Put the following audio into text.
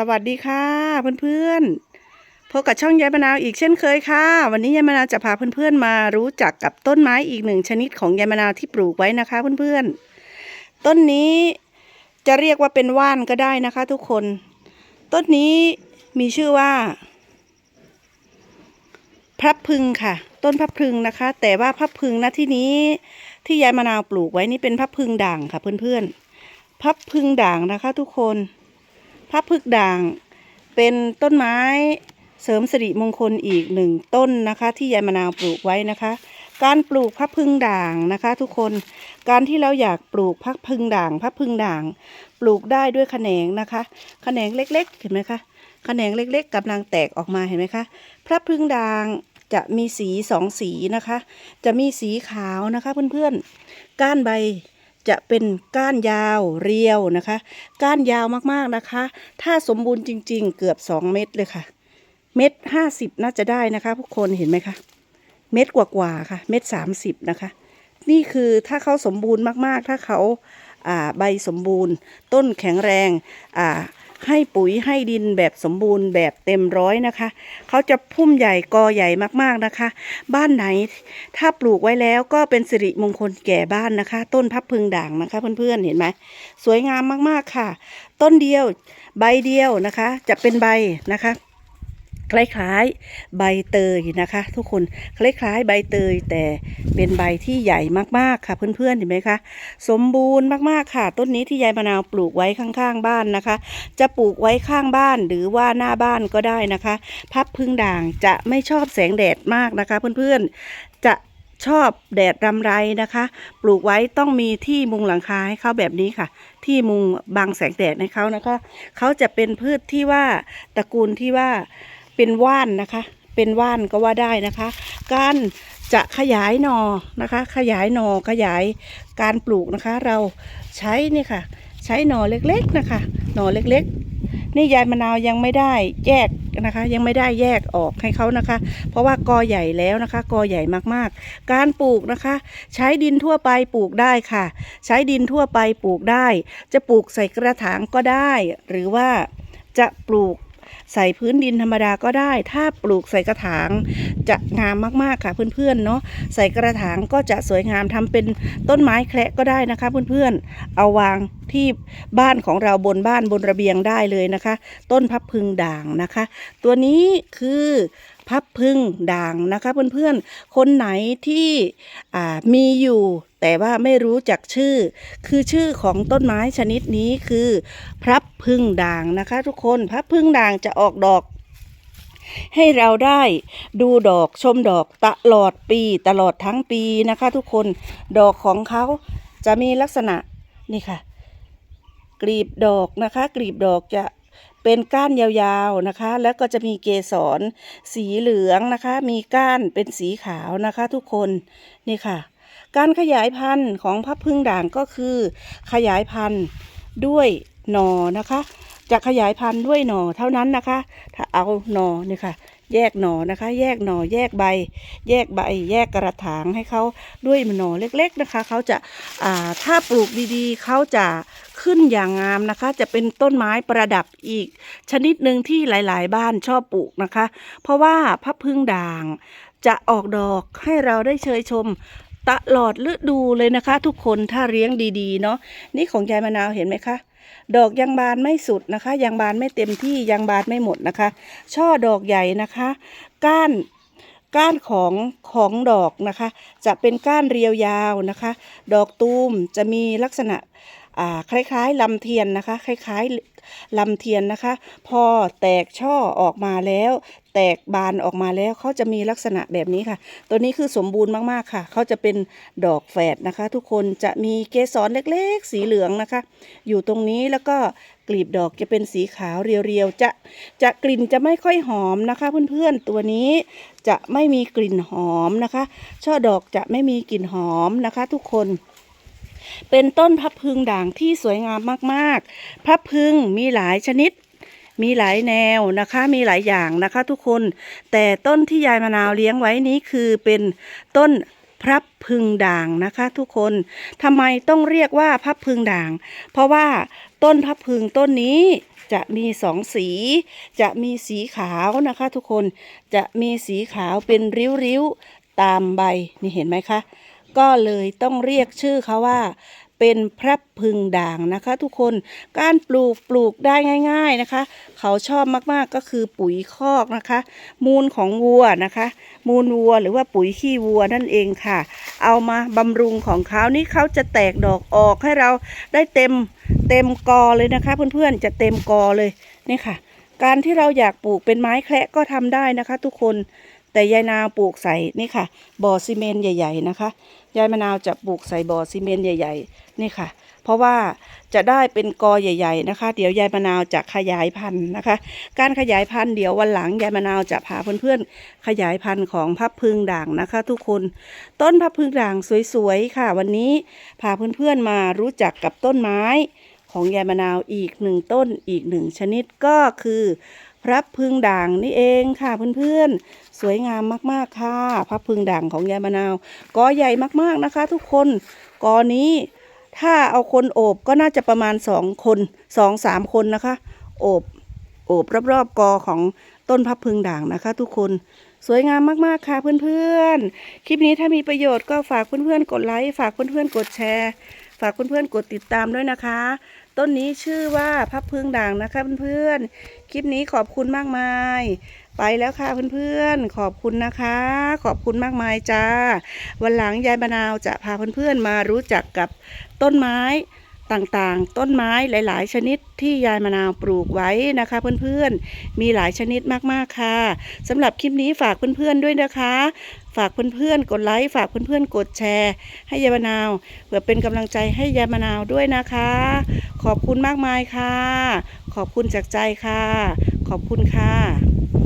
สวัสดีค่ะเพื่อนๆพบกับช่องยายมะนาวอีกเช่นเคยค่ะ วันนี้ยายมะนาวจะพาเพื่อนๆมารู้จักกับต้นไม้อีกหนึ่งชนิดของยายมะนาวที่ปลูกไว้นะคะเพื่อนๆ ต้นนี้จะเรียกว่าเป็นว่านก็ได้นะคะ ทุกคน ต้นนี้มีชื่อว่า พระพึงค่ะ ต้นพระพึงนะคะ แต่ว่าพระพึงณที่นี้ที่ยายมะนาวปลูกไว้นี่เป็นพระพึงด่างค่ะเพื่อนๆพระพึงด่างนะคะ ทุกคน ระพึกด่างเป็นต้นไม้เสริมสิริมงคลอีกหนึ่งต้นนะคะ ที่ยายมะนาวปลูกไว้นะคะ การปลูกพระพึ่งด่างนะคะ ทุกคนการที่เราอยากปลูกพระพึ่งด่างพระพึ่งด่าง ปลูกได้ด้วยแขนงนะคะแขนงเล็กๆเห็นไหมคะแขนงเล็ก ๆกำลังแตกออกมาเห็นไหมคะ พระพึ่งด่างจะมีสีสองสีนะคะ จะมีสีขาวนะคะเพื่อนๆก้านใบ จะเป็นก้านยาวเรียวนะคะ ก้านยาวมากๆนะคะ ถ้าสมบูรณ์จริง ๆ เกือบ 2 เม็ดเลยค่ะ เม็ดห้าสิบน่าจะได้นะคะทุกคนเห็นไหมคะ เม็ดกว่าๆค่ะ เม็ดสามสิบนะคะ นี่คือถ้าเขาสมบูรณ์มากๆ ถ้าเขาอ่าใบสมบูรณ์ ต้นแข็งแรงอ่า ให้ปุ๋ยให้ดินแบบสมบูรณ์แบบเต็มร้อยนะคะ เขาจะพุ่มใหญ่กอใหญ่มากๆนะคะ บ้านไหนถ้าปลูกไว้แล้วก็เป็นสิริมงคลแก่บ้านนะคะ ต้นพับพึงด่างนะคะ เพื่อนๆเห็นไหมสวยงามมากๆค่ะ ต้นเดียวใบเดียวนะคะ จะเป็นใบนะคะ คล้ายๆใบเตยนะคะ ทุกคนคล้ายๆใบเตยแต่เป็นใบที่ใหญ่มากๆค่ะ เพื่อนๆเห็นไหมคะสมบูรณ์มากๆค่ะ ต้นนี้ที่ยายมะนาวปลูกไว้ข้างๆ บ้านนะคะ จะปลูกไว้ข้างบ้านหรือว่าหน้าบ้านก็ได้นะคะ พับพึ่งด่างจะไม่ชอบแสงแดดมากนะคะ เพื่อนๆจะชอบแดดรำไรนะคะ ปลูกไว้ต้องมีที่มุงหลังคาให้เขาแบบนี้ค่ะ ที่มุงบังแสงแดดให้เขานะคะเขาจะเป็นพืชที่ว่าตระกูลที่ว่า เป็นว่านนะคะ เป็นว่านก็ว่าได้นะคะ การจะขยายหนอนะคะ ขยายหนอขยายการปลูกนะคะ เราใช้นี่ค่ะ ใช้หนอเล็กๆนะคะ หนอเล็กๆ นี่ยายมะนาวยังไม่ได้แยกนะคะ ยังไม่ได้แยกออกให้เขานะคะ เพราะว่ากอใหญ่แล้วนะคะ กอใหญ่มากๆ การปลูกนะคะ ใช้ดินทั่วไปปลูกได้ค่ะ ใช้ดินทั่วไปปลูกได้ จะปลูกใส่กระถางก็ได้ หรือว่าจะปลูก ใส่พื้นดินธรรมดาก็ได้ ถ้าปลูกใส่กระถางจะงามมากๆค่ะเพื่อนๆเนาะใส่กระถางก็จะสวยงามทำเป็นต้นไม้แคระก็ได้นะคะเพื่อนๆ เอาวางที่บ้านของเราบนบ้านบนระเบียงได้เลยนะคะ ต้นพับพึงด่างนะคะ ตัวนี้คือ พับพึ่งด่างนะคะเพื่อนๆ คนไหนที่มีอยู่แต่ว่าไม่รู้จักชื่อ คือชื่อของต้นไม้ชนิดนี้คือพระพึงด่างนะคะทุกคนพระพึงด่างจะออกดอก ให้เราได้ดูดอกชมดอกตลอดปีตลอดทั้งปีนะคะทุกคนดอกของเขาจะมีลักษณะนี่ค่ะ กลีบดอกนะคะ กลีบดอกจะ เป็นก้านยาวๆนะคะ แล้วก็จะมีเกสรสีเหลืองนะคะ มีก้านเป็นสีขาวนะคะ ทุกคนนี่ค่ะ การขยายพันธุ์ของพับพึ่งด่างก็คือ ขยายพันธุ์ด้วยหนอนะคะ จะขยายพันธุ์ด้วยหน่อเท่านั้นนะคะ ถ้าเอาหน่อนี่ค่ะ แยกหน่อนะคะ แยกหน่อแยกใบ แยกใบ แยกกระถางให้เขาด้วยหน่อเล็ก ๆนะคะ เขาจะอ่าถ้าปลูกดีๆ เขาจะขึ้นอย่างงามนะคะ จะเป็นต้นไม้ประดับอีก ชนิดหนึ่งที่หลาย ๆ บ้านชอบปลูกนะคะ เพราะว่าพับพึ่งด่างจะออกดอกให้เราได้เชยชมตลอดฤดูเลยนะคะ ทุกคนถ้าเลี้ยงดีๆ เนาะนี่ของยายมะนาวเห็นไหมคะ ดอกยังบานไม่สุดนะคะ ยังบานไม่เต็มที่ยังบานไม่หมดนะคะ ช่อดอกใหญ่นะคะ ก้านก้านของของดอกนะคะ จะเป็นก้านเรียวยาวนะคะ ดอกตูมจะมีลักษณะคล้ายๆลำเทียนนะคะ คล้ายๆลำเทียนนะคะ พอแตกช่อออกมาแล้ว แตกบานออกมาแล้วเขาจะมีลักษณะแบบนี้ค่ะ ตัวนี้คือสมบูรณ์มากๆค่ะเขาจะเป็นดอกแฝดนะคะ ทุกคนจะมีเกสรเล็กๆ สีเหลืองนะคะ อยู่ตรงนี้แล้วก็กลีบดอกจะเป็นสีขาวเรียวๆจะจะกลิ่นจะไม่ค่อยหอมนะคะ เพื่อนๆตัวนี้จะไม่มีกลิ่นหอมนะคะ ช่อดอกจะไม่มีกลิ่นหอมนะคะ ทุกคนเป็นต้นพับพึงด่างที่สวยงามมากๆ พับพึงมีหลายชนิด มีหลายแนวนะคะมีหลายอย่างนะคะทุกคน แต่ต้นที่ยายมะนาวเลี้ยงไว้นี้คือเป็นต้นพระพึงด่างนะคะทุกคนทำไมต้องเรียกว่าพับพึงด่าง เพราะว่าต้นพับพึงต้นนี้จะมีสองสี จะมีสีขาวนะคะทุกคนจะมีสีขาวเป็นริ้วๆตามใบนี่เห็นไหมคะ ก็เลยต้องเรียกชื่อเขาว่า เป็นพระพึงด่างนะคะ ทุกคนการปลูกปลูกได้ง่าย ๆนะคะ เขาชอบมากๆก็คือปุ๋ยคอกนะคะ มูลของวัวนะคะ มูลวัวหรือว่าปุ๋ยขี้วัวนั่นเองค่ะ เอามาบำรุงของเขานี่เขาจะแตกดอกออกให้เราได้เต็มเต็มกอเลยนะคะ เพื่อนๆจะเต็มกอเลยนี่ค่ะ การที่เราอยากปลูกเป็นไม้แคระก็ทำได้นะคะ ทุกคน แต่ยายนาวปลูกใส่นี่ค่ะ บ่อซีเมนต์ใหญ่ ๆนะคะ ยายมะนาวจะปลูกใส่บ่อซีเมนต์ใหญ่ ๆ นี่ค่ะ เพราะว่าจะได้เป็นกอใหญ่ ๆ นะคะ เดี๋ยวยายมะนาวจะขยายพันธุ์นะคะ การขยายพันธุ์เดี๋ยววันหลังยายมะนาวจะพาเพื่อนๆขยายพันธุ์ของพับพึงด่างนะคะ ทุกคน ต้นพับพึงด่างสวยๆค่ะ วันนี้พาเพื่อนๆมารู้จักกับต้นไม้ของยายมะนาวอีกหนึ่งต้นอีกหนึ่งชนิดก็คือ ระพึงด่างนี่เองค่ะเพื่อนๆ สวยงามมากๆค่ะพระพึงด่างของยายมะนาวกอใหญ่มากๆนะคะ ทุกคนกอนี้ถ้าเอาคนโอบก็น่าจะประมาณสองคนสองสามคนนะคะ โอบโอบรอบๆกอของต้นพับพึงด่างนะคะ ทุกคนสวยงามมากๆค่ะเพื่อนๆ คลิปนี้ถ้ามีประโยชน์ก็ฝากเพื่อนๆกดไลค์ฝากเพื่อนๆกดแชร์ ฝากเพื่อนๆกดติดตามด้วยนะคะ ต้นนี้ชื่อว่าพับพึงด่างนะคะเพื่อนๆ คลิปนี้ขอบคุณมากมาย ไปแล้วค่ะเพื่อนๆ ขอบคุณนะคะ ขอบคุณมากมายจ้า วันหลังยายมะนาวจะพาเพื่อนๆมารู้จักกับต้นไม้ ต่างๆ ต้นไม้หลาย ๆ ชนิดที่ยายมะนาวปลูกไว้นะคะ เพื่อนๆ มีหลายชนิดมากๆค่ะสำหรับคลิปนี้ฝากเพื่อนๆด้วยนะคะ ฝากเพื่อนๆ กดไลค์ฝากเพื่อนๆ กดแชร์ ให้ยายมะนาวเพื่อเป็นกำลังใจให้ยายมะนาวด้วยนะคะ ขอบคุณมากมายค่ะ ขอบคุณจากใจค่ะ ขอบคุณค่ะ